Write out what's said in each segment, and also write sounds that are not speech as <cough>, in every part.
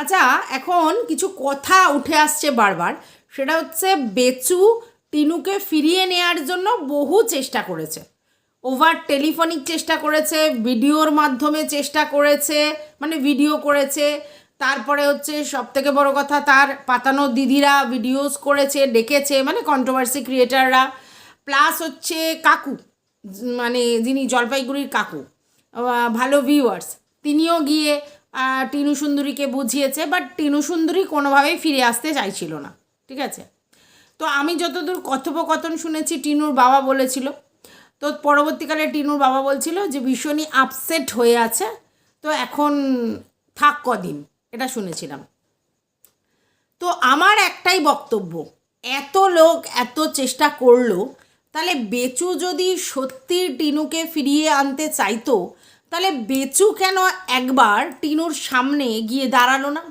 আচ্ছা এখন কিছু কথা উঠে আসছে বারবার। সেটা হচ্ছে বেচু টিনুকে ফিরিয়ে নেয়ার জন্য বহু চেষ্টা করেছে। ওভার টেলিফোনিক চেষ্টা করেছে, ভিডিওর মাধ্যমে চেষ্টা করেছে মানে ভিডিও করেছে। তারপরে হচ্ছে সব থেকে বড় কথা, তার পাতানো দিদিরা ভিডিওস করেছে, ডেকেছে মানে কন্ট্রোভার্সি ক্রিয়েটাররা প্লাস হচ্ছে কাকু মানে যিনি জলপাইগুড়ির কাকু ভালো ভিউয়ার্স তিনিও গিয়ে টিনু সুন্দরীকে বুঝিয়েছে বাট টিনু সুন্দরী কোনোভাবেই ফিরে আসতে চাইছিল না, ঠিক আছে? তো আমি যতদূর কথোপকথন শুনেছি, টিনুর বাবা বলেছিল, তো পরবর্তীকালে টিনুর বাবা বলছিল যে ভীষণই আপসেট হয়ে আছে, তো এখন থাক কদিন, এটা শুনেছিলাম। তো আমার একটাই বক্তব্য, এত লোক এত চেষ্টা করল, তাহলে বেচু যদি সত্যি টিনুকে ফিরিয়ে আনতে চাইতো তাহলে বেচু কেন একবার টিনুর সামনে গিয়ে দাঁড়াল না?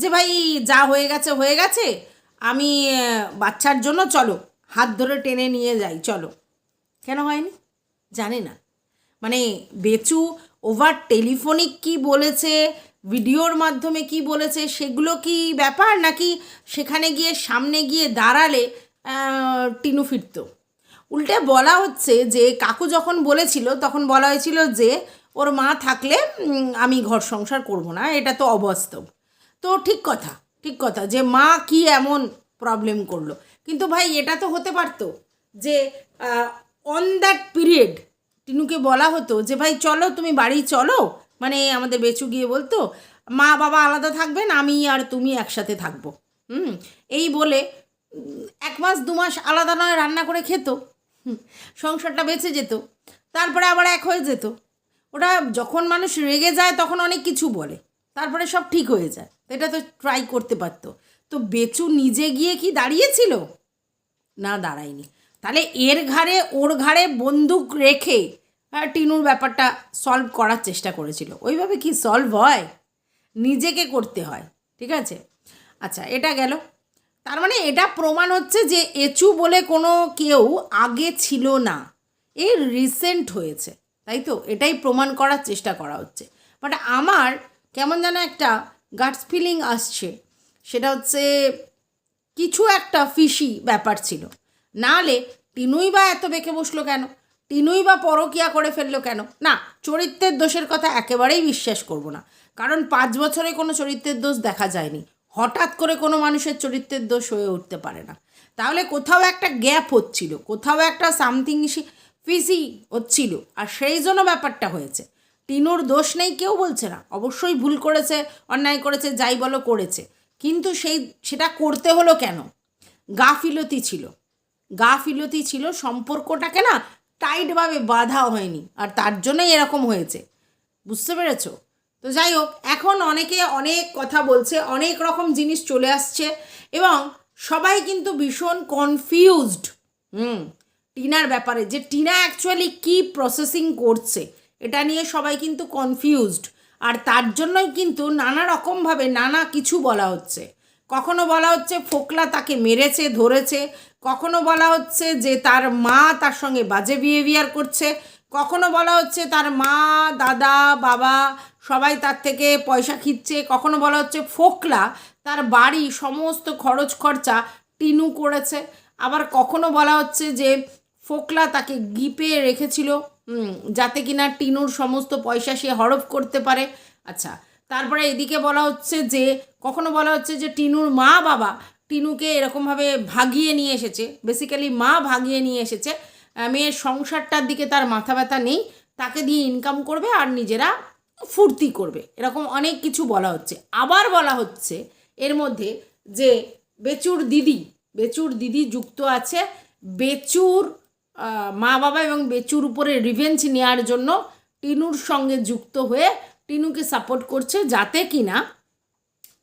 যে ভাই, যা হয়ে গেছে হয়ে গেছে। আমি বাচ্চার জন্য চলো, হাত ধরে টেনে নিয়ে যাই, চলো। কেন হয়নি? জানি না। মানে বেচু ওভার টেলিফোনিক কি বলেছে, ভিডিওর মাধ্যমে কি বলেছে, সেগুলো কি ব্যাপার? নাকি সেখানে গিয়ে, সামনে গিয়ে দাঁড়ালে টিনু ফিরত? উল্টে বলা হচ্ছে যে, কাকু যখন বলেছিল, তখন বলা হয়েছিল যে, ওর মা থাকলে আমি ঘর সংসার করব না, এটা তো অবাস্তব। তো ঠিক কথা ঠিক কথা যে, মা কি এমন প্রবলেম করল। কিন্তু ভাই, এটা তো হতে পারতো যে অন দ্যাট পিরিয়ড টিনুকে বলা হতো যে, ভাই, চলো, তুমি বাড়ি চলো। মানে আমাদের বেচু গিয়ে বলতো, মা, বাবা আলাদা থাকবেন, আমি আর তুমি একসাথে থাকব। হুম, এই বলে এক মাস, দু মাস আলাদা নয়, রান্না করে খেত। সংসারটা বেঁচে যেত, তারপরে আবার এক হয়ে যেত। ওটা যখন মানুষ রেগে যায় তখন অনেক কিছু বলে, তারপরে সব ঠিক হয়ে যায়। এটা তো ট্রাই করতে পারতো। তো বেচু নিজে গিয়ে কি দাঁড়িয়েছিল? না দাঁড়ায়নি। তাহলে এর ঘাড়ে, ওর ঘাড়ে বন্দুক রেখে টিনুর ব্যাপারটা সলভ করার চেষ্টা করেছিল। ওইভাবে কি সলভ হয়? নিজেকে করতে হয়, ঠিক আছে? আচ্ছা এটা গেল। তার মানে এটা প্রমাণ হচ্ছে যে এচু বলে কোনো কেউ আগে ছিল না। এ রিসেন্ট হয়েছে, তাই তো? এটাই প্রমাণ করার চেষ্টা করা হচ্ছে। বাট আমার কেমন যেন একটা গাটস ফিলিং আসছে, সেটা হচ্ছে কিছু একটা ফিশি ব্যাপার ছিল। নাহলে টিনুই বা এত বেঁকে বসল কেন? টিনুই বা পরকিয়া করে ফেলল কেন? না, চরিত্রের দোষের কথা একেবারেই বিশ্বাস করব না। কারণ পাঁচ বছরে কোনো চরিত্রের দোষ দেখা যায়নি। হঠাৎ করে কোনো মানুষের চরিত্রের দোষ হয়ে উঠতে পারে না। তাহলে কোথাও একটা গ্যাপ হচ্ছিল, কোথাও একটা সামথিং ফিসি হচ্ছিল, আর সেই জন্য ব্যাপারটা হয়েছে। টিনুর দোষ নেই কেউ বলছে না, অবশ্যই ভুল করেছে, অন্যায় করেছে, যাই বলো করেছে। কিন্তু সেই, সেটা করতে হলো কেন? গাফিলতি ছিল। গাফিলতি ছিল, সম্পর্কটাকে না টাইটভাবে বাঁধা হয়নি, আর তার জন্যই এরকম হয়েছে। বুঝতে পেরেছ? তো যাই হোক, এখন অনেকে অনেক কথা বলছে, অনেক রকম জিনিস চলে আসছে এবং সবাই কিন্তু ভীষণ কনফিউজড হুম, টিনার ব্যাপারে, যে টিনা অ্যাকচুয়ালি কি প্রসেসিং করছে, এটা নিয়ে সবাই কিন্তু কনফিউজড আর তার জন্যই কিন্তু নানা রকমভাবে নানা কিছু বলা হচ্ছে। কখনো বলা হচ্ছে ফোকলা তাকে মেরেছে, ধরেছে, কখনো বলা হচ্ছে যে তার মা তার সঙ্গে বাজে বিহেভিয়ার করছে কখনো বলা হচ্ছে তার মা, দাদা, বাবা সবাই তার থেকে পয়সা খিচ্ছে, কখনো বলা হচ্ছে ফোকলা তার বাড়ি সমস্ত খরচ খরচা টিনু করেছে। আবার কখনো বলা হচ্ছে যে ফোকলা তাকে গিপে রেখেছিল যাতে কিনা টিনুর সমস্ত পয়সা সে হরপ করতে পারে। আচ্ছা তারপরে এদিকে বলা হচ্ছে যে, কখনো বলা হচ্ছে যে টিনুর মা বাবা টিনুকে এরকমভাবে ভাগিয়ে নিয়ে এসেছে বেসিক্যালি মা ভাগিয়ে নিয়ে এসেছে। মেয়ের সংসারটার দিকে তার মাথা ব্যথা নেই, তাকে দিয়ে ইনকাম করবে আর নিজেরা ফুর্তি করবে। এরকম অনেক কিছু বলা হচ্ছে। আবার বলা হচ্ছে এর মধ্যে যে বেচুর দিদি বেচুর দিদি যুক্ত আছে। বেচুর মা বাবা এবং বেচুর উপরে রিভেঞ্জ নেওয়ার জন্য টিনুর সঙ্গে যুক্ত হয়ে টিনুকে সাপোর্ট করছে যাতে কিনা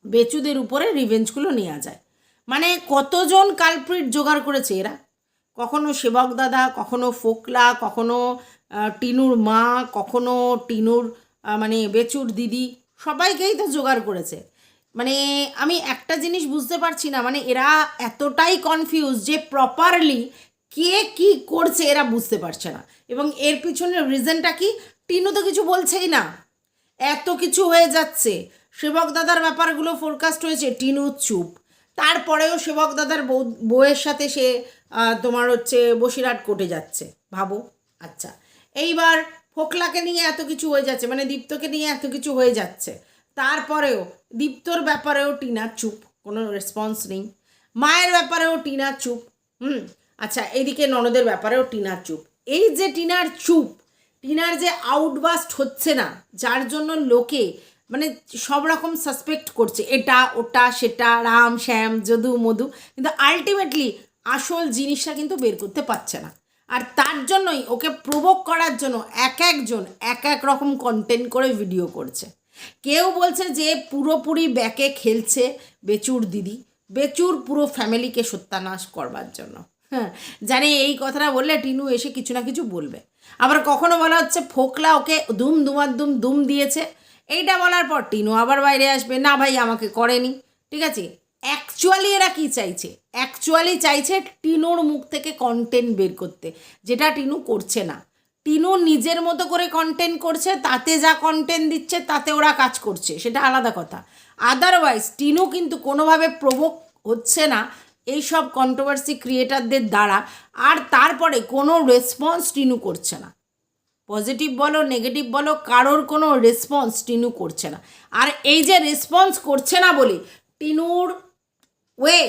বেচুদের উপরে রিভেঞ্জগুলো নেওয়া যায়। মানে কতজন কালপ্রিট জোগাড় করেছে এরা? কখনো সেবক দাদা, কখনো ফোকলা, কখনো টিনুর মা, কখনো টিনুর মানে বেচুর দিদি, সবাইকেই তো জোগাড় করেছে। মানে আমি একটা জিনিস বুঝতে পারছি না মানে এরা এতটাই কনফিউজ যে প্রপারলি কে কি করছে এরা বুঝতে পারছে না। এবং এর পিছনের রিজনটা কি? টিনু তো কিছু বলছেই না। এত কিছু হয়ে যাচ্ছে। সেবক দাদার ব্যাপারগুলো ফোরকাস্ট হয়েছে। টিনু চুপ। তারপরেও সেবক দাদার বউ, বউয়ের সাথে সে তোমার হচ্ছে বসিরহাট কোটে যাচ্ছে। ভাবো আচ্ছা। এইবার ফোকলাকে নিয়ে এত কিছু হয়ে যাচ্ছে মানে দীপ্তকে নিয়ে এত কিছু হয়ে যাচ্ছে। তারপরেও দীপ্তর ব্যাপারেও টিনা চুপ, কোনো রেসপন্স নেই। মায়ের ব্যাপারেও টিনা চুপ, হুম? আচ্ছা এইদিকে ননদের ব্যাপারেও টিনার চুপ। এই যে টিনার চুপ, টিনার যে আউটবাস্ট হচ্ছে না, যার জন্য লোকে মানে সব রকম সাসপেক্ট করছে। এটা, ওটা, সেটা, রাম, শ্যাম, যদু, মধু। কিন্তু আলটিমেটলি আসল জিনিসটা কিন্তু বের করতে পারছে না। আর তার জন্যই ওকে প্রভোগ করার জন্য এক একজন, এক এক রকম কন্টেন্ট করে ভিডিও করছে। কেউ বলছে যে পুরোপুরি ব্যাকে খেলছে বেচুর দিদি। বেচুর পুরো ফ্যামিলিকে সত্যানাশ করবার জন্য। হ্যাঁ জানি এই কথাটা বললে টিনু এসে কিছু না কিছু বলবে। আবার কখনো বলা হচ্ছে, ফোকলা ওকে দুম দুমার দুম দুম দিয়েছে। এইটা বলার পর টিনু আবার বাইরে আসবে। না ভাই, আমাকে করেনি। ঠিক আছে? অ্যাকচুয়ালি এরা কি চাইছে? অ্যাকচুয়ালি চাইছে টিনুর মুখ থেকে কন্টেন্ট বের করতে, যেটা টিনু করছে না। টিনু নিজের মতো করে কন্টেন্ট করছে, তাতে যা কন্টেন্ট দিচ্ছে, তাতে ওরা কাজ করছে, সেটা আলাদা কথা। আদারওয়াইজ টিনু কিন্তু কোনোভাবে প্রভোগ হচ্ছে না এইসব কন্ট্রোভার্সি ক্রিয়েটারদের দ্বারা, আর তারপরে কোনো রেসপন্স টিনু করছে না। পজিটিভ বলো, নেগেটিভ বলো, কারোর কোনো রেসপন্স টিনু করছে না। আর এই যে রেসপন্স করছে না বলে টিনুর ওয়ে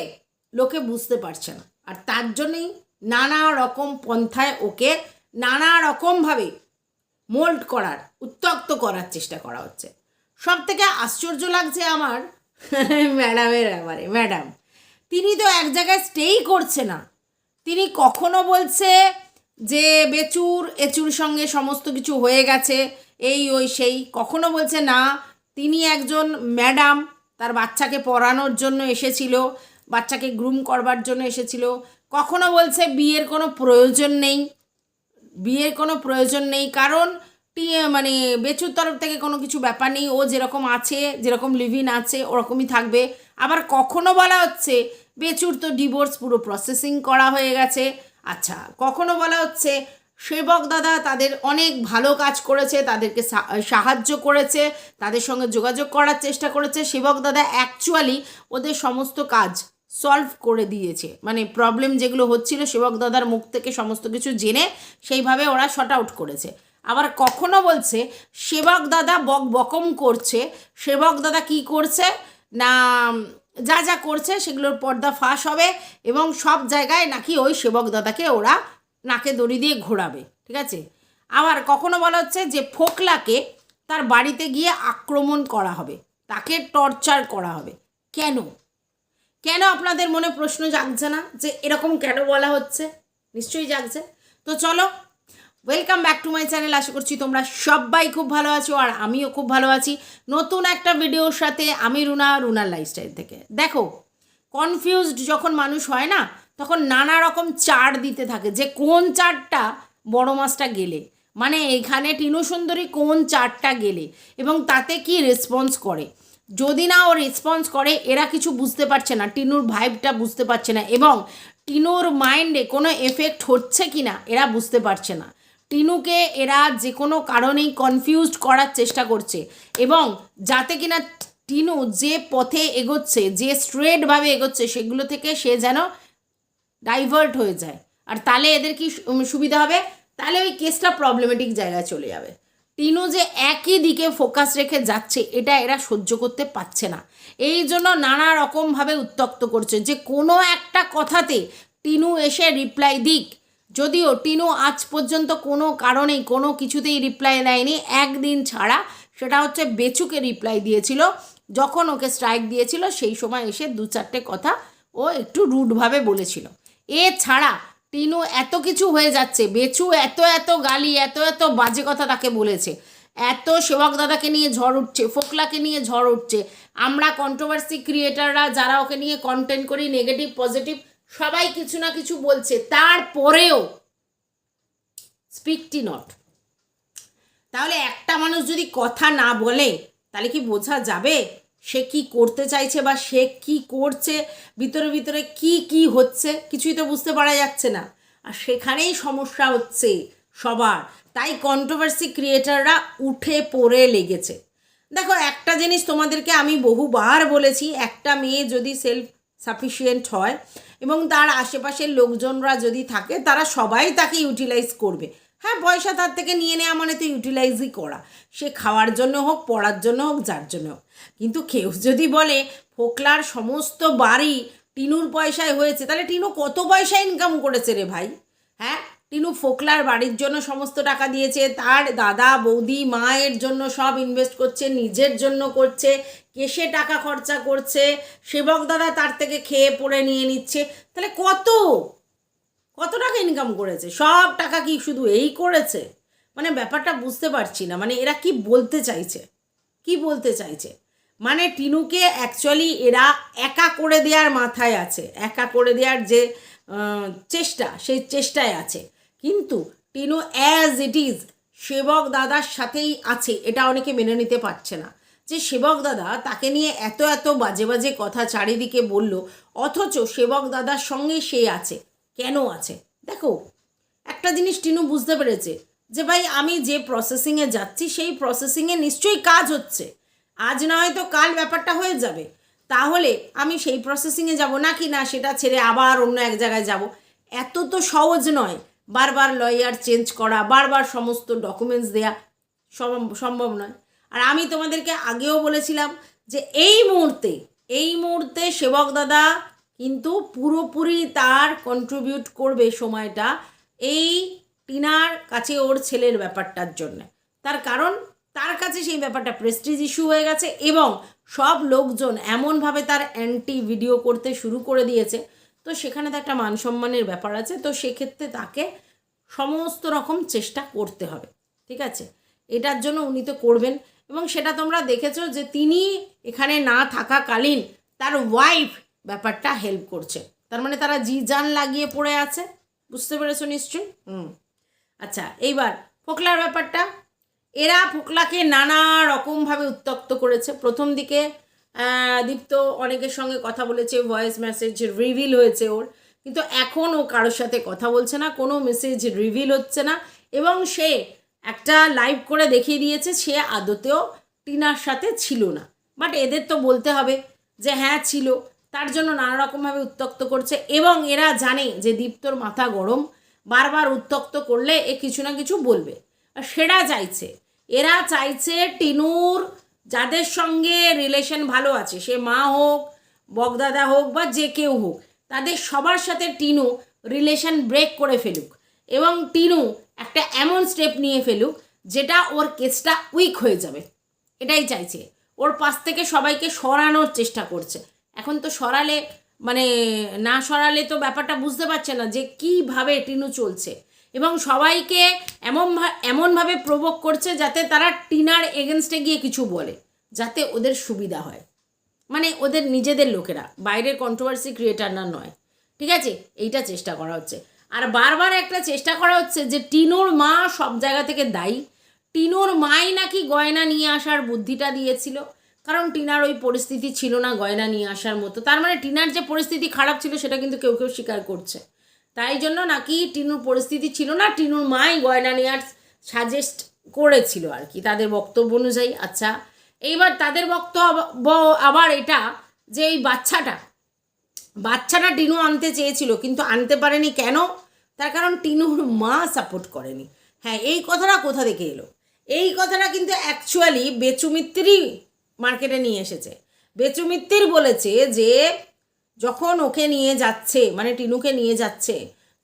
লোকে বুঝতে পারছে না। আর তার জন্যেই নানা রকম পন্থায় ওকে নানা রকমভাবে মোল্ড করার উত্তক্ত করার চেষ্টা করা হচ্ছে। সব থেকে আশ্চর্য লাগছে আমার <laughs> ম্যাডামের ব্যাপারে, ম্যাডাম, তিনি তো এক জায়গায় স্টেই করছে না। তিনি কখনো বলছে যে বেচুর, এচুর সঙ্গে সমস্ত কিছু হয়ে গেছে, এই ওই সেই। কখনো বলছে, না, তিনি একজন ম্যাডাম, তার বাচ্চাকে পড়ানোর জন্য এসেছিল, বাচ্চাকে গ্রুম করবার জন্য এসেছিল। কখনো বলছে, বিয়ের কোনো প্রয়োজন নেই, বিয়ের কোনো প্রয়োজন নেই, কারণ টি- মানে বেচুর তরফ থেকে কোনো কিছু ব্যাপার নেই, ও যেরকম আছে, যেরকম লিভিন আছে, ওরকমই থাকবে। আবার কখনো বলা হচ্ছে, বেচুর তো ডিভোর্স পুরো প্রসেসিং করা হয়ে গেছে আচ্ছা কখনো বলা হচ্ছে সেবক দাদা তাদের অনেক ভালো কাজ করেছে, তাদেরকে সাহায্য করেছে, তাদের সঙ্গে যোগাযোগ করার চেষ্টা করেছে। সেবক দাদা অ্যাকচুয়ালি ওদের সমস্ত কাজ সলভ করে দিয়েছে। মানে প্রবলেম যেগুলো হচ্ছিল, সেবক দাদার মুখ থেকে সমস্ত কিছু জেনে সেইভাবে ওরা শর্ট আউট করেছে। আবার কখনো বলছে, সেবক দাদা বক বকম করছে, সেবক দাদা কি করছে? না যা যা করছে সেগুলোর পর্দা ফাঁস হবে এবং সব জায়গায় নাকি ওই সেবক দাদাকে ওরা নাকে দড়ি দিয়ে ঘোরাবে, ঠিক আছে? আবার কখনো বলা হচ্ছে যে ফোকলাকে তার বাড়িতে গিয়ে আক্রমণ করা হবে, তাকে টর্চার করা হবে। কেন? কেন আপনাদের মনে প্রশ্ন জাগছে না যে এরকম কেন বলা হচ্ছে? নিশ্চয়ই জাগছে। তো চলো welcome back to my channel আশা করছি তোমরা সবাই খুব ভালো আছো আর আমিও খুব ভালো আছি। নতুন একটা ভিডিওর সাথে আমি রুনা, রুনার লাইফস্টাইল থেকে। দেখো কনফিউজড যখন মানুষ হয় না, তখন নানা রকম চার দিতে থাকে যে কোন চারটা বড় মাছটা গেলে। মানে এখানে টিনু সুন্দরী কোন চারটা গেলে এবং তাতে কি রেসপন্স করে। যদি না ও রেসপন্স করে, এরা কিছু বুঝতে পারছে না, টিনুর ভাইবটা বুঝতে পারছে না এবং টিনুর মাইন্ডে কোনো এফেক্ট হচ্ছে কি না এরা বুঝতে পারছে না। টিনুকে এরা যে কোনো কারণেই কনফিউজড করার চেষ্টা করছে। এবং যাতে কিনা টিনু যে পথে এগোচ্ছে, যে স্ট্রেটভাবে এগোচ্ছে, সেগুলো থেকে সে যেন ডাইভার্ট হয়ে যায়। আর তাহলে এদের কি সুবিধা হবে? তাহলে ওই কেসটা প্রবলেমেটিক জায়গায় চলে যাবে। টিনু যে একই দিকে ফোকাস রেখে যাচ্ছে, এটা এরা সহ্য করতে পারছে না। এই জন্য নানা রকমভাবে উত্তক্ত করছে যে কোনো একটা কথাতে টিনু এসে রিপ্লাই দিক। যদিও টিনু আজ পর্যন্ত কোনো কারণেই কোনো কিছুতেই রিপ্লাই দেয়নি একদিন ছাড়া সেটা হচ্ছে বেচুকে রিপ্লাই দিয়েছিল, যখন ওকে স্ট্রাইক দিয়েছিল সেই সময় এসে দু চারটে কথা ও একটু রুডভাবে বলেছিল। এছাড়া টিনু এত কিছু হয়ে যাচ্ছে, বেচু এত এত গালি, এত এত বাজে কথা তাকে বলেছে, এত সেবক দাদাকে নিয়ে ঝড় উঠছে, ফোকলাকে নিয়ে ঝড় উঠছে, আমরা কন্ট্রোভার্সি ক্রিয়েটাররা যারা ওকে নিয়ে কন্টেন্ট করি নেগেটিভ পজিটিভ সবাই কিছু না কিছু বলছে। তারপরেও স্পিকটি নট তাহলে একটা মানুষ যদি কথা না বলে, তাহলে কি বোঝা যাবে সে কি করতে চাইছে বা সে কি করছে, ভিতরে ভিতরে কি কি হচ্ছে? কিছুই তো বুঝতে পারা যাচ্ছে না। আর সেখানেই সমস্যা হচ্ছে সবার। তাই কন্ট্রোভার্সি ক্রিয়েটাররা উঠে পড়ে লেগেছে। দেখো, একটা জিনিস তোমাদেরকে আমি বহুবার বলেছি, একটা মেয়ে যদি সেলফ সাফিসিয়েন্ট হয় এবং তার আশেপাশের লোকজনরা যদি থাকে, তারা সবাই তাকে ইউটিলাইজ করবে। হ্যাঁ পয়সা তার থেকে নিয়ে নেওয়া মানে তো ইউটিলাইজই করা। সে খাওয়ার জন্য হোক, পড়ার জন্য হোক, যার জন্য হোক। কিন্তু কেউ যদি বলে, ফোকলার সমস্ত বাড়ি টিনুর পয়সায় হয়েছে, তাহলে টিনু কত পয়সা ইনকাম করেছে রে ভাই? হ্যাঁ টিনু ফোকলার বাড়ির জন্য সমস্ত টাকা দিয়েছে, তার দাদা, বৌদি, মায়ের জন্য সব ইনভেস্ট করছে, নিজের জন্য করছে, কেসে টাকা খরচা করছে, সেবক দাদা তার থেকে খেয়ে পড়ে নিয়ে নিচ্ছে। তাহলে কত? কত টাকা ইনকাম করেছে? সব টাকা কি শুধু এই করেছে? মানে ব্যাপারটা বুঝতে পারছি না। মানে এরা কি বলতে চাইছে? কি বলতে চাইছে? মানে টিনুকে অ্যাকচুয়ালি এরা একা করে দেওয়ার মাথায় আছে। একা করে দেওয়ার যে চেষ্টা, সেই চেষ্টায় আছে। কিন্তু টিনু অ্যাজ ইট ইজ সেবক দাদার সাথেই আছে, এটা অনেকে মেনে নিতে পারছে না। যে সেবক দাদা তাকে নিয়ে এত এত বাজে বাজে কথা চারিদিকে বলল, অথচ সেবক দাদার সঙ্গে সে আছে, কেন আছে? দেখো, একটা জিনিস টিনু বুঝতে পেরেছে, যে ভাই আমি যে প্রসেসিংয়ে যাচ্ছি, সেই প্রসেসিংয়ে নিশ্চয়ই কাজ হচ্ছে। আজ না হয়তো কাল ব্যাপারটা হয়ে যাবে। তাহলে আমি সেই প্রসেসিংয়ে যাব না কি না সেটা ছেড়ে আবার অন্য এক জায়গায় যাব? এত তো সহজ নয়। বারবার লয়ার চেঞ্জ করা, বারবার সমস্ত ডকুমেন্টস দেয়া সম্ভব নয়। আর আমি তোমাদেরকে আগেও বলেছিলাম যে এই মুহূর্তে এই মুহূর্তে সেবক দাদা কিন্তু পুরোপুরি তার কন্ট্রিবিউট করবে সময়টা এই টিনার কাছে ওর ছেলের ব্যাপারটার জন্য। তার কারণ, তার কাছে সেই ব্যাপারটা প্রেস্টিজ ইস্যু হয়ে গেছে এবং সব লোকজন এমনভাবে তার অ্যান্টি ভিডিও করতে শুরু করে দিয়েছে। তো সেখানে তো একটা মান সম্মানের ব্যাপার আছে, তো সেক্ষেত্রে তাকে সমস্ত রকম চেষ্টা করতে হবে, ঠিক আছে? এটার জন্য উনি তো করবেন। এবং সেটা তোমরা দেখেছ যে তিনি এখানে না থাকাকালীন তার ওয়াইফ ব্যাপারটা হেল্প করছে। তার মানে তারা জি জান লাগিয়ে পড়ে আছে, বুঝতে পেরেছ নিশ্চয়ই? হুম। আচ্ছা এইবার ফোকলার ব্যাপারটা। এরা ফোকলাকে নানা রকমভাবে উত্তক্ত করেছে। প্রথম দিকে দীপ্ত অনেকের সঙ্গে কথা বলেছে ভয়েস মেসেজ রিভিল হয়েছে ওর। কিন্তু এখন ও কারোর সাথে কথা বলছে না, কোনো মেসেজ রিভিল হচ্ছে না। এবং সে একটা লাইভ করে দেখিয়ে দিয়েছে, সে আদতেও টিনার সাথে ছিল না। বাট এদের তো বলতে হবে যে হ্যাঁ ছিল। তার জন্য নানা রকমভাবে উত্তক্ত করছে এবং এরা জানে যে দীপ্তর মাথা গরম। বারবার উত্তক্ত করলে এ কিছু না কিছু বলবে। আর সেটা চাইছে। এরা চাইছে টিনুর যাদের সঙ্গে রিলেশন ভালো আছে, সে মা হোক, বগদাদা হোক বা যে কেউ হোক, তাদের সবার সাথে টিনু রিলেশন ব্রেক করে ফেলুক এবং টিনু একটা এমন স্টেপ নিয়ে ফেলুক যেটা ওর কেসটা উইক হয়ে যাবে। এটাই চাইছে। ওর পাশ থেকে সবাইকে সরানোর চেষ্টা করছে। এখন তো সরালে মানে না সরালে তো ব্যাপারটা বুঝতে পারছে না যে কীভাবে টিনু চলছে। এবং সবাইকে এমন এমনভাবে প্রভোগ করছে যাতে তারা টিনার এগেনস্টে গিয়ে কিছু বলে, যাতে ওদের সুবিধা হয়। মানে ওদের নিজেদের লোকেরা, বাইরের কন্ট্রোভার্সি ক্রিয়েটার না নয়। ঠিক আছে? এইটা চেষ্টা করা হচ্ছে। আর বারবার একটা চেষ্টা করা হচ্ছে যে টিনুর মা সব জায়গা থেকে দায়ী। টিনুর মাই নাকি গয়না নিয়ে আসার বুদ্ধিটা দিয়েছিল। কারণ টিনার ওই পরিস্থিতি ছিল না গয়না নিয়ে আসার মতো। তার মানে টিনার যে পরিস্থিতি খারাপ ছিল সেটা কিন্তু কেউ কেউ স্বীকার করছে। তাই জন্য নাকি টিনুর পরিস্থিতি ছিল না, টিনুর মাই গয়না নেওয়ার সাজেস্ট করেছিল আর কি, তাদের বক্তব্য অনুযায়ী। আচ্ছা এইবার তাদের বক্তব্য আবার এটা যে এই বাচ্চাটা বাচ্চাটা টিনু আনতে চেয়েছিল, কিন্তু আনতে পারেনি কেন? তার কারণ টিনুর মা সাপোর্ট করেনি। হ্যাঁ এই কথাটা কোথা থেকে এলো? এই কথাটা কিন্তু অ্যাকচুয়ালি বেচুমিত্রই মার্কেটে নিয়ে এসেছে। বেচুমিত্তির বলেছে যে যখন ওকে নিয়ে যাচ্ছে মানে টিনুকে নিয়ে যাচ্ছে,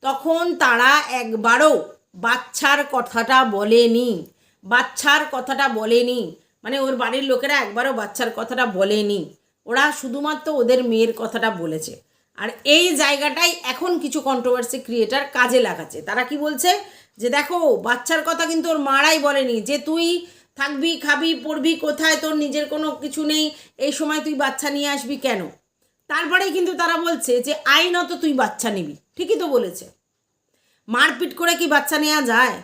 তখন তারা একবারও বাচ্চার কথাটা বলেনি। বাচ্চার কথাটা বলেনি। মানে ওর বাড়ির লোকেরা একবারও বাচ্চার কথাটা বলেনি। ওরা শুধুমাত্র ওদের মেয়ের কথাটা বলেছে। আর এই জায়গাটাই এখন কিছু কন্ট্রোভার্সি ক্রিয়েটার কাজে লাগাচ্ছে। তারা কি বলছে? যে দেখো, বাচ্চার কথা কিন্তু ওর মারাই বলেনি। যে তুই থাকবি, খাবি, পড়বি, কোথায়, তোর নিজের কোনো কিছু নেই, এই সময় তুই বাচ্চা নিয়ে আসবি কেন? তারপরেই কিন্তু তারা বলছে যে আইনত তুই বাচ্চা নিবি। ঠিকই তো বলেছে। মারপিট করে কি বাচ্চা নেওয়া যায়?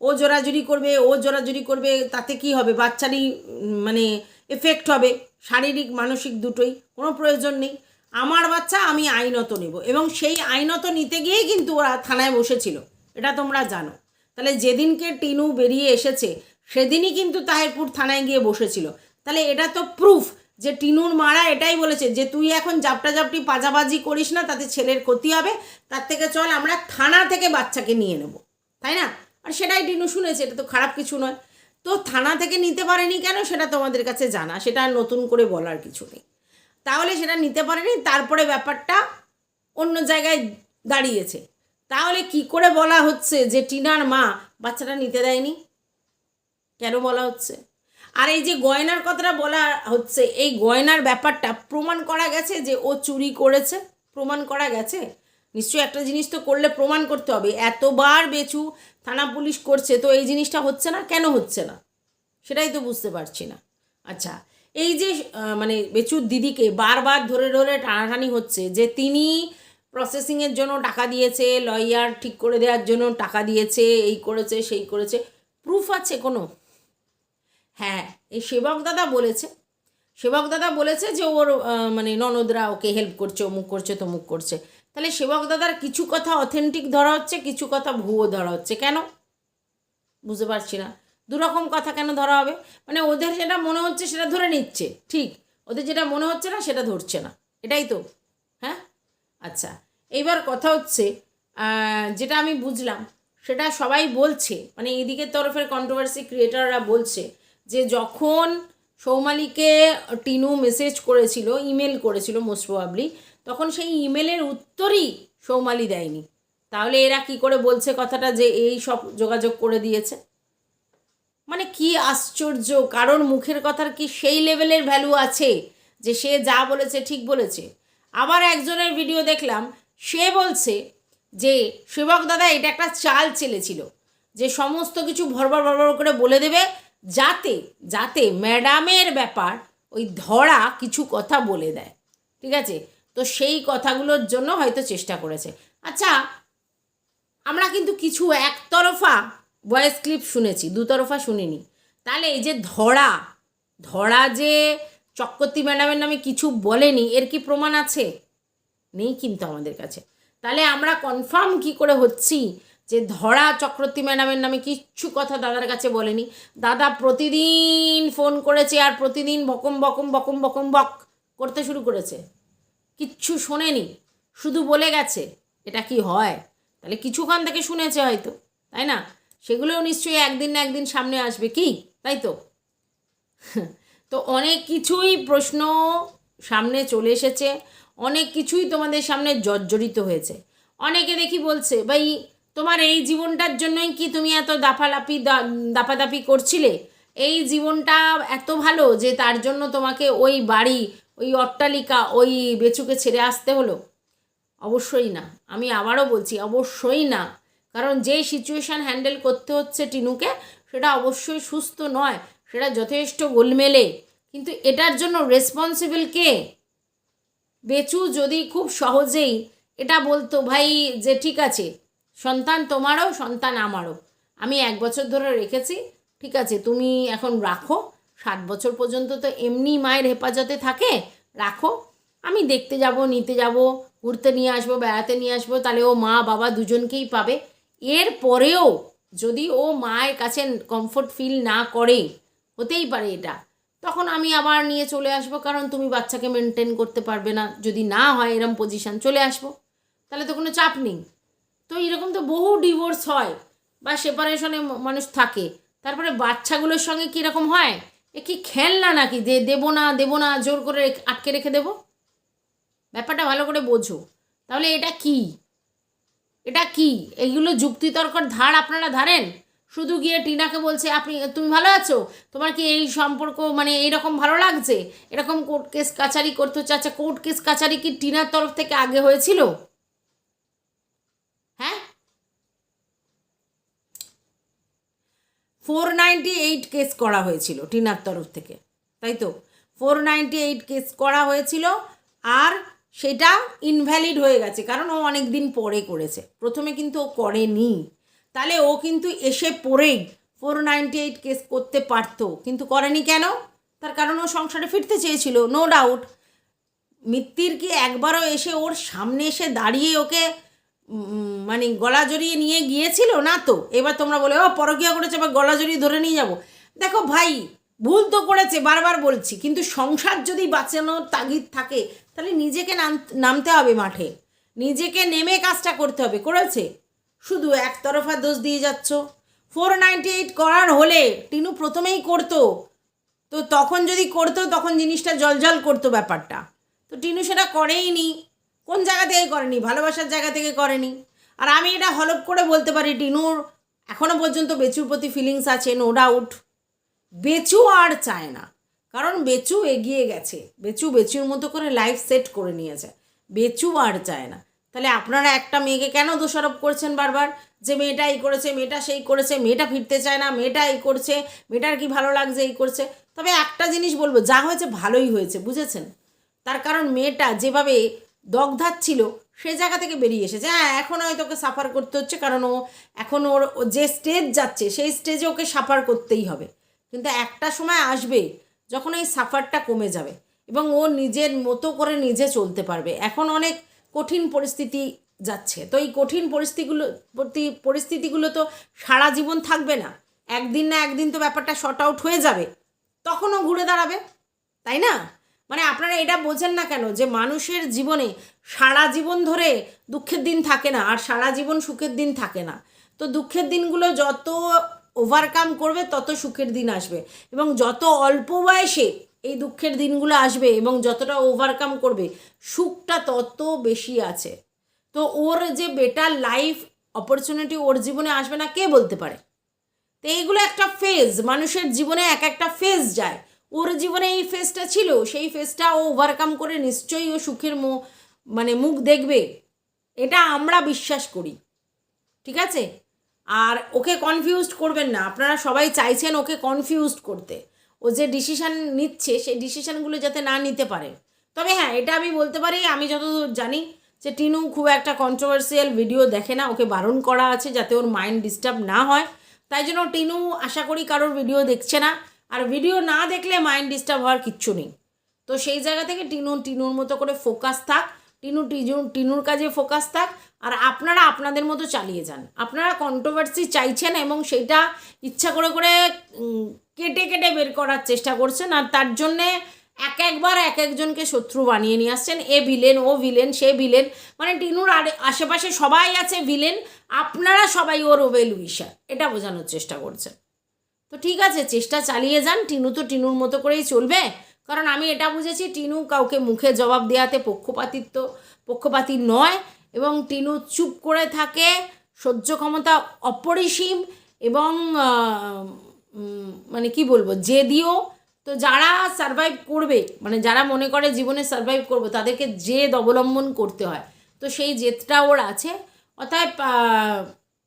ও জোরাজুরি করবে, ও জোরাজুরি করবে, তাতে কি হবে? বাচ্চারই মানে এফেক্ট হবে। শারীরিক, মানসিক দুটোই, কোনো প্রয়োজন নেই। আমার বাচ্চা, আমি আইনত নেব। এবং সেই আইনত নিতে গিয়েই কিন্তু ওরা থানায় বসেছিল। এটা তোমরা জানো। তাহলে যেদিনকে টিনু বেরিয়ে এসেছে, সেদিনই কিন্তু তাহেরপুর থানায় গিয়ে বসেছিল। তাহলে এটা তো প্রুফ যে টিনুর মারা এটাই বলেছে যে তুই এখন জাপটা জাপটি পাজাবাজি করিস না, তাতে ছেলের ক্ষতি হবে, তার থেকে চল আমরা থানা থেকে বাচ্চাকে নিয়ে নেব। তাই না? আর সেটাই টিনু শুনেছে, এটা তো খারাপ কিছু নয়। তো থানা থেকে নিতে পারেনি কেন সেটা তোমাদের কাছে জানা, সেটা নতুন করে বলার কিছু নেই। তাহলে সেটা নিতে পারেনি, তারপরে ব্যাপারটা অন্য জায়গায় দাঁড়িয়েছে। তাহলে কি করে বলা হচ্ছে যে টিনার মা বাচ্চাটা নিতে দেয়নি? কেন বলা হচ্ছে? আর এই যে গয়নার কথাটা বলা হচ্ছে, এই গয়নার ব্যাপারটা প্রমাণ করা গেছে যে ও চুরি করেছে। প্রমাণ করা গেছে? নিশ্চয়ই একটা জিনিস তো করলে প্রমাণ করতে হবে। এতবার বেচু, থানা পুলিশ করছে, তো এই জিনিসটা হচ্ছে না? কেন হচ্ছে না? সেটাই তো বুঝতে পারছি না। আচ্ছা এই যে মানে বেচুর দিদিকে বারবার ধরে ধরে টানাটানি হচ্ছে যে তিনি প্রসেসিংয়ের জন্য টাকা দিয়েছে লয়ার ঠিক করে দেওয়ার জন্য টাকা দিয়েছে, এই করেছে, সেই করেছে প্রুফ আছে কোনো? হ্যাঁ এই সেবক দাদা বলেছে। সেবক দাদা বলেছে যে ওর মানে ননদরা ওকে হেল্প করছে, অমুক করছে, তমুক করছে। তাহলে সেবক দাদার কিছু কথা অথেন্টিক ধরা হচ্ছে, কিছু কথা ভুয়ো ধরা হচ্ছে। কেন? বুঝতে পারছি না। দুরকম কথা কেন ধরা হবে? মানে ওদের যেটা মনে হচ্ছে সেটা ধরে নিচ্ছে, ঠিক। ওদের যেটা মনে হচ্ছে না সেটা ধরছে না। এটাই তো হ্যাঁ? আচ্ছা এইবার কথা হচ্ছে যেটা আমি বুঝলাম, সেটা সবাই বলছে মানে এদিকের তরফের কন্ট্রোভার্সি ক্রিয়েটাররা বলছে যে যখন সৌমালিকে টিনু মেসেজ করেছিল ইমেল করেছিল মোস্ট প্রবাবলি তখন সেই ইমেলের উত্তরই সৌমালি দেয়নি। তাহলে এরা কি করে বলছে কথাটা যে এই সব যোগাযোগ করে দিয়েছে? মানে কি আশ্চর্য কারণ মুখের কথার কি সেই লেভেলের ভ্যালু আছে যে সে যা বলেছে, ঠিক বলেছে? আবার একজনের ভিডিও দেখলাম, সে বলছে যে সেবক দাদা, এটা একটা চাল চেলেছিল, যে সমস্ত কিছু ভরভর ভরভর করে বলে দেবে যাতে যাতে ম্যাডামের ব্যাপার ওই ধরা কিছু কথা বলে দেয়, ঠিক আছে? তো সেই কথাগুলোর জন্য হয়তো চেষ্টা করেছে। আচ্ছা আমরা কিন্তু কিছু একতরফা ভয়েস ক্লিপ শুনেছি, দুতরফা শুনিনি। তাহলে এই যে ধরা ধরা যে চক্রবর্তী ম্যাডামের নামে কিছু বলেনি, এর কি প্রমাণ আছে? নেই কিন্তু আমাদের কাছে। তাহলে আমরা কনফার্ম কি করে হচ্ছি? যে ধরা চক্রবর্তী ম্যাডামের নামে কিচ্ছু কথা দাদার কাছে বলেনি। দাদা প্রতিদিন ফোন করেছে আর প্রতিদিন বকম বকম বকম বকম বক করতে শুরু করেছে। কিচ্ছু শোনেনি। শুধু বলে গেছে, এটা কি হয়? তাহলে কিছুক্ষণ থেকে শুনেছে হয়তো, তাই না? সেগুলোও নিশ্চয়ই একদিন না একদিন সামনে আসবে কি? তাই তো? <laughs> তো অনেক কিছুই প্রশ্ন সামনে চলে এসেছে। অনেক কিছুই তোমাদের সামনে জর্জরিত হয়েছে। অনেকে দেখি বলছে, ভাই তোমার এই জীবনটার জন্যই কি তুমি এত দাফালাপি দাপাদাপি করছিলে? এই জীবনটা এত ভালো যে তার জন্য তোমাকে ওই বাড়ি, ওই অট্টালিকা, ওই বেচুকে ছেড়ে আসতে হলো? অবশ্যই না। আমি আবারও বলছি, অবশ্যই না। কারণ যে সিচুয়েশান হ্যান্ডেল করতে হচ্ছে টিনুকে, সেটা অবশ্যই সুস্থ নয়। সেটা যথেষ্ট গোলমেলে। কিন্তু এটার জন্য রেসপন্সিবল কে? বেচু যদি খুব সহজেই এটা বলতো, ভাই, যে ঠিক আছে। সন্তান তোমারও, সন্তান আমারও। আমি এক বছর ধরে রেখেছি, ঠিক আছে? তুমি এখন রাখো। সাত বছর পর্যন্ত তো এমনি মায়ের হেফাজতে থাকে, রাখো। আমি দেখতে যাব, নিতে যাব, ঘুরতে নিয়ে আসব, বেড়াতে নিয়ে আসব, তাহলে ও মা, বাবা দুজনকেই পাবে। এর পরেও যদি ও মায়ের কাছে কমফোর্ট ফিল না করে, হতেই পারে এটা। তখন আমি আবার নিয়ে চলে আসব, কারণ তুমি বাচ্চাকে মেনটেন করতে পারবে না। যদি না হয় এরম পজিশান চলে আসব, তাহলে তো কোনো চাপ নেই। তো এরকম তো বহু ডিভোর্স হয় বা সেপারেশনে মানুষ থাকে। তারপরে বাচ্চাগুলোর সঙ্গে কীরকম হয়? এ কি খেলনা নাকি? যে দেবো না দেবো না, জোর করে আটকে রেখে দেবো? ব্যাপারটা ভালো করে বোঝো। তাহলে এটা কি? এটা কি? এগুলো যুক্তিতর্কর ধার আপনারা ধারেন? শুধু গিয়ে টিনাকে বলছে, আপনি, তুমি ভালো আছো? তোমার কি এই সম্পর্ক মানে এইরকম ভালো লাগছে? এরকম কোর্ট কেস কাচারি করতে হচ্ছে আচ্ছা কোর্ট কেস কাচারি কি টিনার তরফ থেকে আগে হয়েছিল হ্যাঁ ফোর এইট কেস করা হয়েছিল টিনার তরফ থেকে, তাই তো? ফোর এইট কেস করা হয়েছিল আর সেটা ইনভ্যালিড হয়ে গেছে, কারণ ও অনেক দিন পরে করেছে, প্রথমে কিন্তু ও করেনি। তাহলে ও কিন্তু এসে পড়েই ফোর এইট কেস করতে পারতো, কিন্তু করেনি কেন? তার কারণ ও সংসারে ফিরতে চেয়েছিল নো ডাউট মিত্তির কি একবারও এসে ওর সামনে এসে দাঁড়িয়ে ওকে মানে গলা জড়িয়ে নিয়ে গিয়েছিল না তো? এবার তোমরা বলে, ও, পরকিয়া করেছে, এবার গলা জড়িয়ে ধরে নিয়ে যাব। দেখো ভাই, ভুল তো করেছে, বারবার বলছি, কিন্তু সংসার যদি বাঁচানোর তাগিদ থাকে, তাহলে নিজেকে নাম, নামতে হবে মাঠে। নিজেকে নেমে কাজটা করতে হবে, করেছে? শুধু একতরফা দোষ দিয়ে যাচ্ছ। ফোর নাইনটি এইট করার হলে টিনু প্রথমেই করতো। তো তখন যদি করতো, তখন জিনিসটা জলজল করতো ব্যাপারটা। তো টিনু সেটা করেই নি কোন জায়গা থেকে করেনি? ভালোবাসার জায়গা থেকে করেনি। আর আমি এটা হলপ করে বলতে পারি, টিনুর এখনও পর্যন্ত বেচুর প্রতি ফিলিংস আছে নো ডাউট বেচু আর চায় না। কারণ বেচু এগিয়ে গেছে। বেচু বেচুর মতো করে লাইফ সেট করে নিয়েছে। বেচু আর চায় না। তাহলে আপনারা একটা মেয়েকে কেন দোষারোপ করছেন বারবার? যে মেয়েটা এই করেছে, মেয়েটা সেই করেছে, মেয়েটা ফিরতে চায় না, মেয়েটা এই করছে, মেয়েটার কি ভালো লাগছে এই করছে? তবে একটা জিনিস বলব, যা হয়েছে ভালোই হয়েছে, বুঝেছেন? তার কারণ মেয়েটা যেভাবে দগ্ধাচ্ছিল সে জায়গা থেকে বেরিয়ে এসেছে। হ্যাঁ এখন হয়তো ওকে সাফার করতে হচ্ছে, কারণ ও এখন ওর যে স্টেজ যাচ্ছে, সেই স্টেজে ওকে সাফার করতেই হবে। কিন্তু একটা সময় আসবে যখন এই সাফারটা কমে যাবে এবং ও নিজের মতো করে নিজে চলতে পারবে। এখন অনেক কঠিন পরিস্থিতি যাচ্ছে। তো এই কঠিন পরিস্থিতিগুলো, প্রতি পরিস্থিতিগুলো তো সারা জীবন থাকবে না। একদিন না একদিন তো ব্যাপারটা শর্ট আউট হয়ে যাবে। তখনও ঘুরে দাঁড়াবে, তাই না? মানে আপনারা এটা বোঝেন না কেন যে মানুষের জীবনে সারা জীবন ধরে দুঃখের দিন থাকে না আর সারা জীবন সুখের দিন থাকে না। তো দুঃখের দিনগুলো যত ওভারকাম করবে, তত সুখের দিন আসবে এবং যত অল্প বয়সে এই দুঃখের দিনগুলো আসবে এবং যতটা ওভারকাম করবে, সুখটা তত বেশি আছে। তো ওর যে বেটার লাইফ অপরচুনিটি ওর জীবনে আসবে না, কে বলতে পারে? তো এইগুলো একটা ফেজ মানুষের জীবনে এক একটা ফেজ যায়। ওর জীবনে এই ফেজটা ছিল, সেই ফেজটা ও ওভারকাম করে নিশ্চয়ই ও সুখের মানে মুখ দেখবে। এটা আমরা বিশ্বাস করি। ঠিক আছে? আর ওকে কনফিউজড করবেন না। আপনারা সবাই চাইছেন ওকে কনফিউজড করতে। ও যে ডিসিশান নিচ্ছে, সেই ডিসিশানগুলো যাতে না নিতে পারে। তবে হ্যাঁ এটা আমি বলতে পারি, আমি যতদূর জানি যে টিনু খুব একটা কন্ট্রোভার্সিয়াল ভিডিও দেখে না। ওকে বারণ করা আছে যাতে ওর মাইন্ড ডিস্টার্ব না হয়। তাই জন্য টিনু আশা করি কারোর ভিডিও দেখছে না। আর ভিডিও না দেখলে মাইন্ড ডিস্টার্ব হওয়ার কিচ্ছু নেই। তো সেই জায়গা থেকে টিনু টিনুর মতো করে ফোকাস থাক, টিনু টিজু টিনুর কাজে ফোকাস থাক, আর আপনারা আপনাদের মতো চালিয়ে যান। আপনারা কন্ট্রোভার্সি চাইছেন এবং সেটা ইচ্ছা করে করে কেটে কেটে বের করার চেষ্টা করছেন, আর তার জন্যে এক একবার এক একজনকে শত্রু বানিয়ে নিয়ে আসছেন। এ ভিলেন ও ভিলেন সে ভিলেন মানে টিনুর আরে- আশেপাশে সবাই আছে ভিলেন আপনারা সবাই ওর ওবেল উইশার এটা বোঝানোর চেষ্টা করছেন। তো ঠিক আছে, চেষ্টা চালিয়ে যান, টিনু তো টিনুর মতো করেই চলবে। কারণ আমি এটা বুঝেছি, টিনু কাউকে মুখে জবাব দেওয়াতে পক্ষপাতিত্ব, পক্ষপাতি নয় এবং টিনু চুপ করে থাকে, সহ্য ক্ষমতা অপরিসীম এবং মানে কি বলব, জেদিও। তো যারা সারভাইভ করবে মানে যারা মনে করে জীবনে সারভাইভ করব, তাদেরকে জেদ অবলম্বন করতে হয়। তো সেই জেদটা ওর আছে। অতএব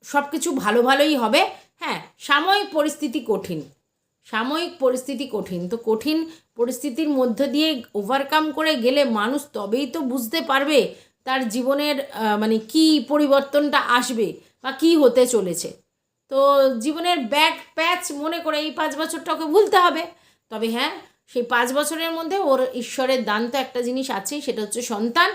সব কিছু ভালো ভালোই হবে। হ্যাঁ সাময়িক পরিস্থিতি কঠিন। সাময়িক পরিস্থিতি কঠিন। তো কঠিন পরিস্থিতির মধ্য দিয়ে ওভারকাম করে গেলে মানুষ তবেই তো বুঝতে পারবে তার জীবনের মানে কি পরিবর্তনটা আসবে বা কি হতে চলেছে। তো জীবনের ব্যাক প্যাচ মনে করে এই পাঁচ বছরটা ওকে ভুলতে হবে। তবে হ্যাঁ সেই পাঁচ বছরের মধ্যে ওর ঈশ্বরের দান তো একটা জিনিস আছেই, সেটা হচ্ছে সন্তান।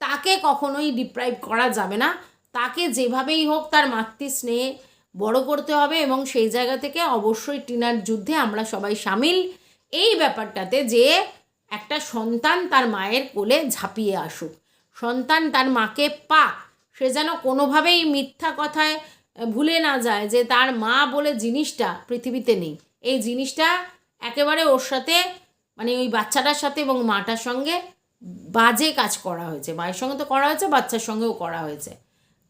তাকে কখনোই ডিপ্রাইভ করা যাবে না। তাকে যেভাবেই হোক তার মাতৃস্নেহে বড় করতে হবে এবং সেই জায়গা থেকে অবশ্যই টিনার যুদ্ধে আমরা সবাই সামিল। এই ব্যাপারটাতে যে একটা সন্তান তার মায়ের কোলে ঝাঁপিয়ে আসুক। সন্তান তার মাকে পাক, সে যেন কোনোভাবেই মিথ্যা কথায় ভুলে না যায় যে তার মা বলে জিনিসটা পৃথিবীতে নেই। এই জিনিসটা একেবারে ওর সাথে মানে ওই বাচ্চাটার সাথে এবং মাটার সঙ্গে বাজে কাজ করা হয়েছে। মায়ের সঙ্গে তো করা হয়েছে, বাচ্চার সঙ্গেও করা হয়েছে।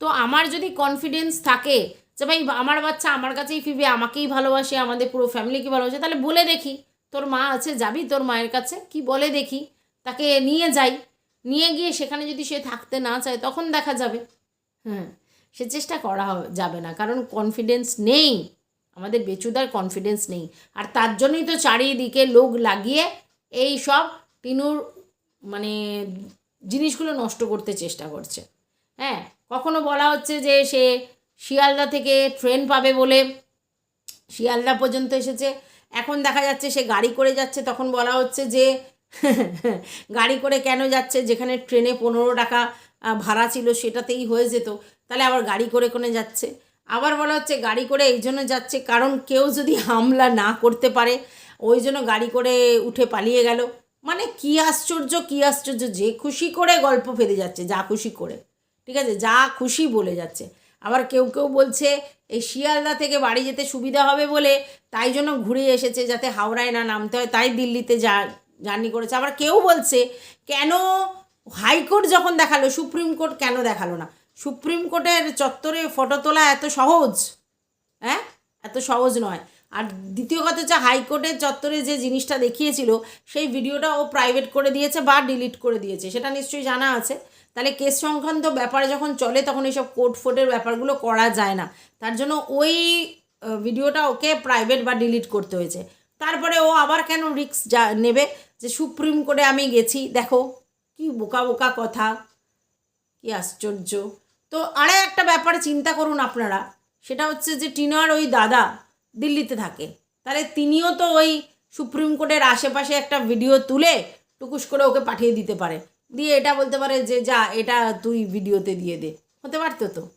তো আমার যদি কনফিডেন্স থাকে যে ভাই, আমার বাচ্চা আমার কাছেই ফিরবে, আমাকেই ভালোবাসে, আমাদের পুরো ফ্যামিলিকে ভালোবাসে। তাহলে বলে দেখি, তোর মা আছে, যাবি তোর মায়ের কাছে? কি বলে দেখি? তাকে নিয়ে যাই। নিয়ে গিয়ে সেখানে যদি সে থাকতে না চায়, তখন দেখা যাবে। হ্যাঁ সে চেষ্টা করা যাবে না। কারণ কনফিডেন্স নেই। আমাদের বেচুদার কনফিডেন্স নেই। আর তার জন্যই তো চারিদিকে লোক লাগিয়ে এই সব টিনুর মানে জিনিসগুলো নষ্ট করতে চেষ্টা করছে। হ্যাঁ কখনো বলা হচ্ছে যে সে শিয়ালদা থেকে ট্রেন পাবে বলে শিয়ালদা পর্যন্ত এসেছে। এখন দেখা যাচ্ছে সে গাড়ি করে যাচ্ছে, তখন বলা হচ্ছে যে <laughs> গাড়ি করে কেন যাচ্ছে? যেখানে ট্রেনে পনেরো টাকা ভাড়া ছিল সেটাতেই হয়ে যেত। তাহলে আবার গাড়ি করে কোনে যাচ্ছে? আবার বলা হচ্ছে গাড়ি করে এই জন্য যাচ্ছে কারণ কেউ যদি হামলা না করতে পারে, ওই জন্য গাড়ি করে উঠে পালিয়ে গেল। মানে কি আশ্চর্য কি আশ্চর্য, যে খুশি করে গল্প ফেলে যাচ্ছে, যা খুশি করে। ঠিক আছে? যা খুশি বলে যাচ্ছে। আবার কেউ কেউ বলছে, এই শিয়ালদা থেকে বাড়ি যেতে সুবিধা হবে বলে তাই জন্য ঘুরে এসেছে যাতে হাওড়ায় না নামতে হয়, তাই দিল্লিতে যা, জার্নি করেছে। আবার কেউ বলছে, কেন হাইকোর্ট যখন দেখাল, সুপ্রিম কোর্ট কেন দেখাল না? সুপ্রিম কোর্টের চত্বরে ফটো তোলা এত সহজ হ্যাঁ? এত সহজ নয়। আর দ্বিতীয় কথা হচ্ছে, হাইকোর্টের চত্বরে যে জিনিসটা দেখিয়েছিল, সেই ভিডিওটা ও প্রাইভেট করে দিয়েছে বা ডিলিট করে দিয়েছে, সেটা নিশ্চয়ই জানা আছে। তাহলে কেস সংক্রান্ত ব্যাপারে যখন চলে তখন এইসব কোর্ট ফোর্টের ব্যাপারগুলো করা যায় না। তার জন্য ওই ভিডিওটা ওকে প্রাইভেট বা ডিলিট করতে হয়েছে। তারপরে ও আবার কেন রিক্স যা নেবে? যে সুপ্রিম কোর্টে আমি গেছি, দেখো কি বোকা বোকা কথা, কি আশ্চর্য। তো আরে একটা ব্যাপারে চিন্তা করুন আপনারা, সেটা হচ্ছে যে টিনার ওই দাদা দিল্লিতে থাকে। তাহলে তিনিও তো ওই সুপ্রিম কোর্টের আশেপাশে একটা ভিডিও তুলে টুকুস করে ওকে পাঠিয়ে দিতে পারে। দিয়ে এটা বলতে পারে যে, যা, এটা তুই ভিডিওতে দিয়ে দে। হতে পারতো তো?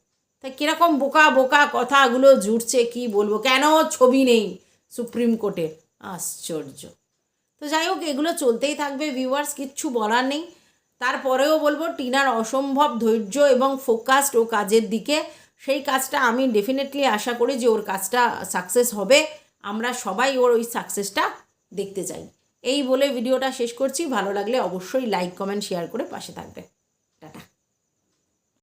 তাই কীরকম বোকা বোকা কথাগুলো জুড়ছে, কি বলব? কেন ছবি নেই সুপ্রিম কোর্টে? আশ্চর্য। তো যাই হোক, এগুলো চলতেই থাকবে ভিউয়ার্স কিচ্ছু বলার নেই। তারপরেও বলব, টিনার অসম্ভব ধৈর্য এবং ফোকাসড ও কাজের দিকে। সেই কাজটা আমি ডেফিনেটলি আশা করি যে ওর কাজটা সাকসেস হবে। আমরা সবাই ওর ওই সাকসেসটা দেখতে চাই। এই বলে ভিডিওটা শেষ করছি। ভালো লাগলে অবশ্যই লাইক কমেন্ট শেয়ার করে পাশে থাকবে